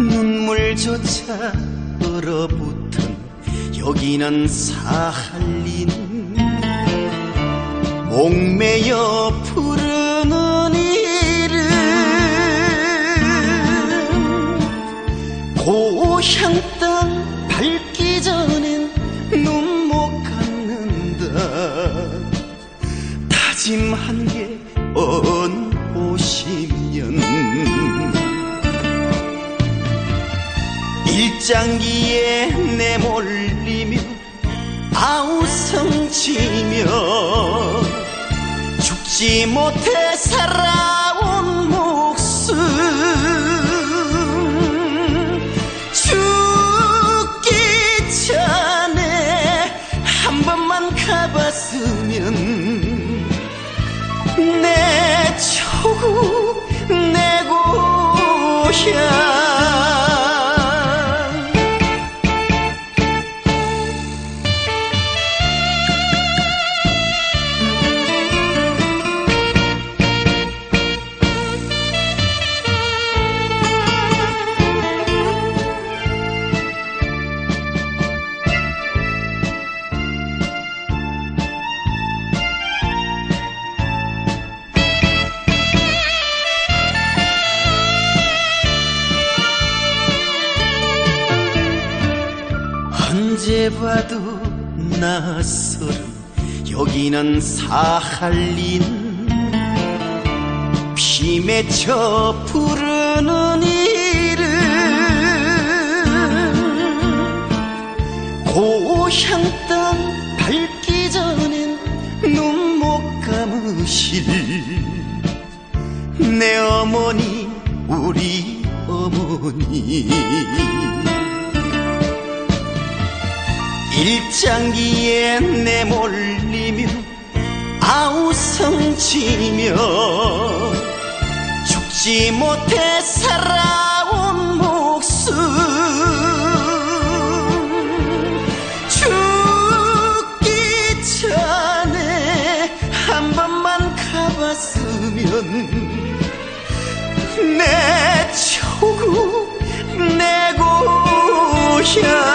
물조차 얼어붙은 여기는 사할린. 목매여 부르는 이름 고향 땅 밟기 전엔 눈 못 감는다 다짐한 게언 오십 일장기에 내몰리며 아우성치며 죽지 못해 살아온 목숨 죽기 전에 한 번만 가봤으면 내 초구 내 고향 봐도 낯설은 여기는 사할린. 피 맺혀 부르는 이름. 고향 땅 밟기 전엔 눈 못 감으실 내 어머니 우리 어머니 일장기에 내몰리며 아우성치며 죽지 못해 살아온 목숨. 죽기 전에 한 번만 가봤으면 내 조국 내 고향